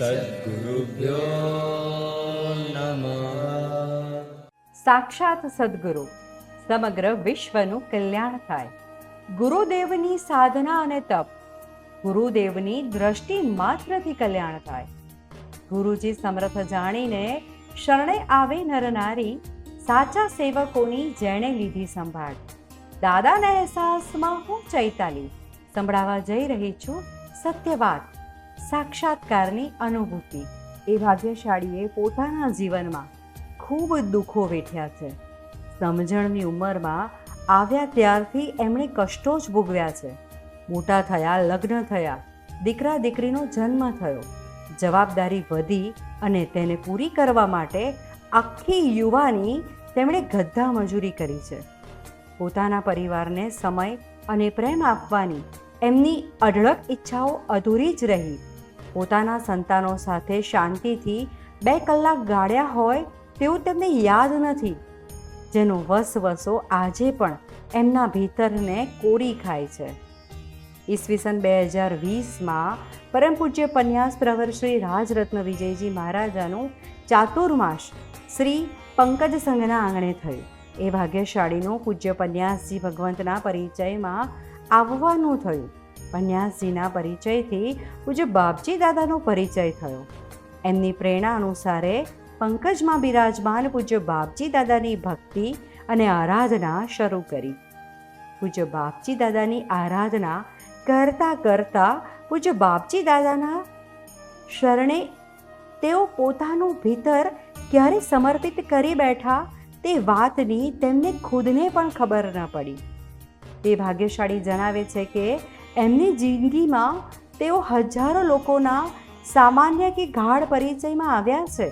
સદગુરુભ્યો નમઃ સાક્ષાત સદગુરુ સમગ્ર વિશ્વનું કલ્યાણ થાય ગુરુદેવની સાધના અને તપ ગુરુદેવની દ્રષ્ટિ માત્રથી કલ્યાણ થાય ગુરુજી સમર્થ જાણીને શરણે આવે નરનારી સાચા સેવકોની જેણે લીધી સંભાળ દાદાના અહેસાસમાં હું ચૈતાલી સંભળાવા જઈ રહી છું સત્ય વાત સાક્ષાત્કારની અનુભૂતિ. એ ભાગ્યશાળીએ પોતાના જીવનમાં ખૂબ દુઃખો વેઠ્યા છે. સમજણની ઉંમરમાં આવ્યા ત્યારથી એમણે કષ્ટો જ ભોગવ્યા છે. મોટા થયા, લગ્ન થયા, દીકરા દીકરીનો જન્મ થયો. જવાબદારી વધી અને તેને પૂરી કરવા માટે આખી યુવાની તેમણે ગદ્દા મજૂરી કરી છે. પોતાના પરિવારને સમય અને પ્રેમ આપવાની એમની અઢળક ઈચ્છાઓ અધૂરી જ રહી. પોતાના સંતાનો સાથે શાંતિથી બે કલાક ગાળ્યા હોય તેવું તેમને યાદ નથી. જેનો વસવસો આજે પણ એમના ભીતરને કોરી ખાય છે. ઈસવીસન બે હજાર વીસમાં પરમ પૂજ્ય પન્યાસ પ્રવર શ્રી રાજરત્ન વિજયજી મહારાજાનું ચાતુર્માસ શ્રી પંકજ સંઘના આંગણે થયું. એ ભાગ્યશાળીનું પૂજ્ય પન્યાસજી ભગવંતના પરિચયમાં આવવાનું થયું. પન્યાસજીના પરિચયથી પૂજ્ય બાપજી દાદાનો પરિચય થયો. એમની પ્રેરણા અનુસારે પંકજમાં બિરાજમાન પૂજ્ય બાપજી દાદાની ભક્તિ અને આરાધના શરૂ કરી. પૂજ્ય બાપજી દાદાની આરાધના કરતા કરતા પૂજ્ય બાપજી દાદાના શરણે તેઓ પોતાનું ભીતર ક્યારે સમર્પિત કરી બેઠા તે વાતની તેમને ખુદને પણ ખબર ન પડી. તે ભાગ્યશાળી જણાવે છે કે એમની જિંદગીમાં તેઓ હજારો લોકોના સામાન્ય કે ગાઢ પરિચયમાં આવ્યા છે.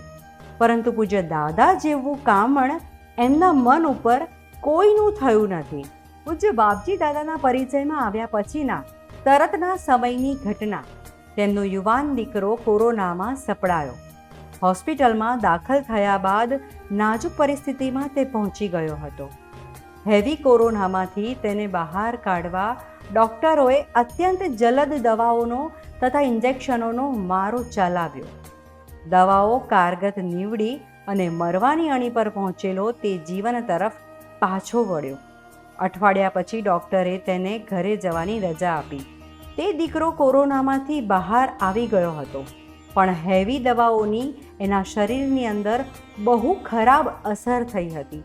પરંતુ પૂજ્ય દાદા જેવું કામણ એમના મન ઉપર કોઈનું થયું નથી. પૂજ્ય બાપજી દાદાના પરિચયમાં આવ્યા પછીના તરતના સમયની ઘટના. તેમનો યુવાન દીકરો કોરોનામાં સપડાયો. હોસ્પિટલમાં દાખલ થયા બાદ નાજુક પરિસ્થિતિમાં તે પહોંચી ગયો હતો. હેવી કોરોનામાંથી તેને બહાર કાઢવા ડૉક્ટરોએ અત્યંત જલદ દવાઓનો તથા ઇન્જેક્શનોનો મારો ચલાવ્યો. દવાઓ કારગત નીવડી અને મરવાની અણી પર પહોંચેલો તે જીવન તરફ પાછો વળ્યો. અઠવાડિયા પછી ડૉક્ટરે તેને ઘરે જવાની રજા આપી. તે દીકરો કોરોનામાંથી બહાર આવી ગયો હતો. પણ હેવી દવાઓની એના શરીરની અંદર બહુ ખરાબ અસર થઈ હતી.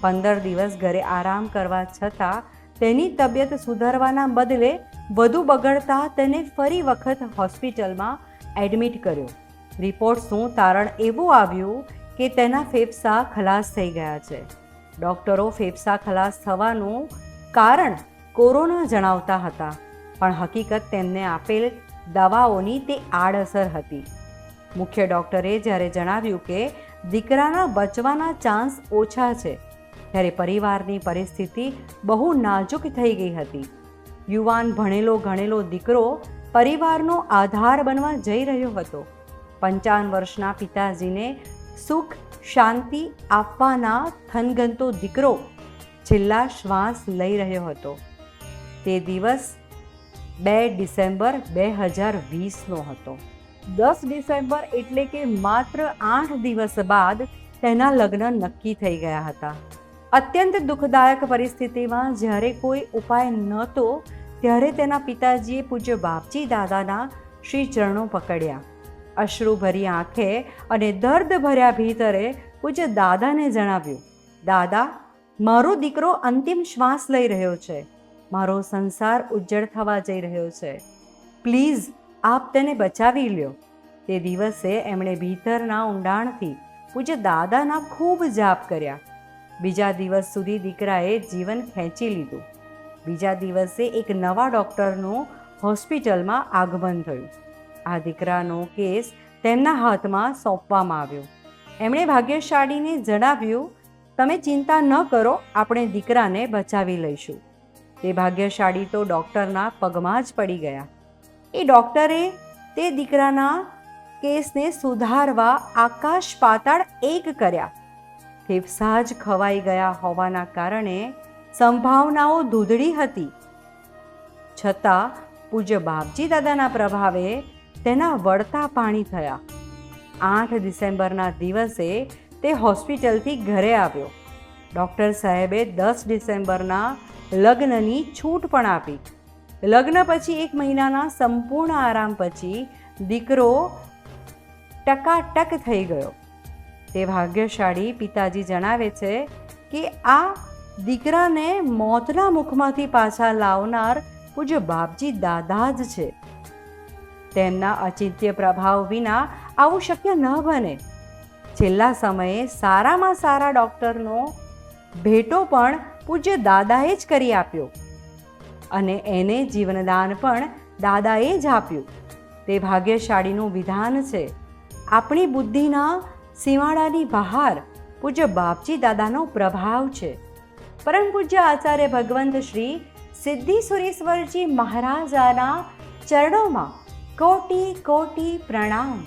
પંદર દિવસ ઘરે આરામ કરવા છતાં તેની તબિયત સુધારવાના બદલે વધુ બગડતા તેને ફરી વખત હોસ્પિટલમાં એડમિટ કર્યો. રિપોર્ટ્સનું તારણ એવું આવ્યું કે તેના ફેફસા ખલાસ થઈ ગયા છે. ડૉક્ટરો ફેફસા ખલાસ થવાનું કારણ કોરોના જણાવતા હતા, પણ હકીકત તેમને આપેલ દવાઓની તે આડઅસર હતી. મુખ્ય ડૉક્ટરે જ્યારે જણાવ્યું કે દીકરાના બચવાના ચાન્સ ઓછા છે ત્યારે પરિવારની પરિસ્થિતિ બહુ નાજુક થઈ ગઈ હતી. યુવાન ભણેલો ગણેલો દીકરો પરિવારનો આધાર બનવા જઈ રહ્યો હતો. પંચાવન વર્ષના પિતાજીને સુખ, શાંતિ આપવાના થનગનતો દીકરો છેલ્લા શ્વાસ લઈ રહ્યો હતો. તે દિવસ બે ડિસેમ્બર બે હજાર વીસનો હતો. દસ ડિસેમ્બર એટલે કે માત્ર આઠ દિવસ બાદ તેના લગ્ન નક્કી થઈ ગયા હતા. અત્યંત દુઃખદાયક પરિસ્થિતિમાં જ્યારે કોઈ ઉપાય નહોતો, ત્યારે તેના પિતાજીએ પૂજ્ય બાપજી દાદાના શ્રી ચરણો પકડ્યા. અશ્રુભરી આંખે અને દર્દ ભર્યા ભીતરે પૂજ્ય દાદાને જણાવ્યું, દાદા, મારો દીકરો અંતિમ શ્વાસ લઈ રહ્યો છે. મારો સંસાર ઉજ્જળ થવા જઈ રહ્યો છે. પ્લીઝ, આપ તેને બચાવી લ્યો. તે દિવસે એમણે ભીતરના ઊંડાણથી પૂજ્ય દાદાના ખૂબ જાપ કર્યા. બીજા દિવસ સુધી દીકરાએ જીવન ખેંચી લીધું. બીજા દિવસે એક નવા ડૉક્ટરનું હોસ્પિટલમાં આગમન થયું. આ દીકરાનો કેસ તેમના હાથમાં સોંપવામાં આવ્યો. એમણે ભાગ્યશાળીને જણાવ્યું, તમે ચિંતા ન કરો, આપણે દીકરાને બચાવી લઈશું. તે ભાગ્યશાળી તો ડૉક્ટરના પગમાં જ પડી ગયા. એ ડૉક્ટરે તે દીકરાના કેસને સુધારવા આકાશ પાતાળ એક કર્યા. ફેફસા જ ખવાઈ ગયા હોવાના કારણે સંભાવનાઓ દૂધળી હતી. છતાં પૂજ્ય બાપજી દાદાના પ્રભાવે તેના વળતા પાણી થયા. આઠ ડિસેમ્બરના દિવસે તે હોસ્પિટલથી ઘરે આવ્યો. ડૉક્ટર સાહેબે દસ ડિસેમ્બરના લગ્નની છૂટ પણ આપી. લગ્ન પછી એક મહિનાના સંપૂર્ણ આરામ પછી દીકરો ટકાટક થઈ ગયો. તે ભાગ્યશાળી પિતાજી જણાવે છે કે આ દીકરાને મોતના મુખમાંથી પાછા લાવનાર પૂજ્ય બાપજી દાદા જ છે. તેમના અચિંત્ય પ્રભાવ વિના આવું શક્ય ન બને. છેલ્લા સમયે સારામાં સારા ડૉક્ટરનો ભેટો પણ પૂજ્ય દાદાએ જ કરી આપ્યો અને એને જીવનદાન પણ દાદાએ જ આપ્યું. તે ભાગ્યશાળીનું વિધાન છે. આપણી બુદ્ધિના સીમાડાની બહાર પૂજ્ય બાપજી દાદાનો પ્રભાવ છે. પરમ પૂજ્ય આચાર્ય ભગવંત શ્રી સિદ્ધિ સુરેશ્વરજી મહારાજાના ચરણોમાં કોટી કોટી પ્રણામ.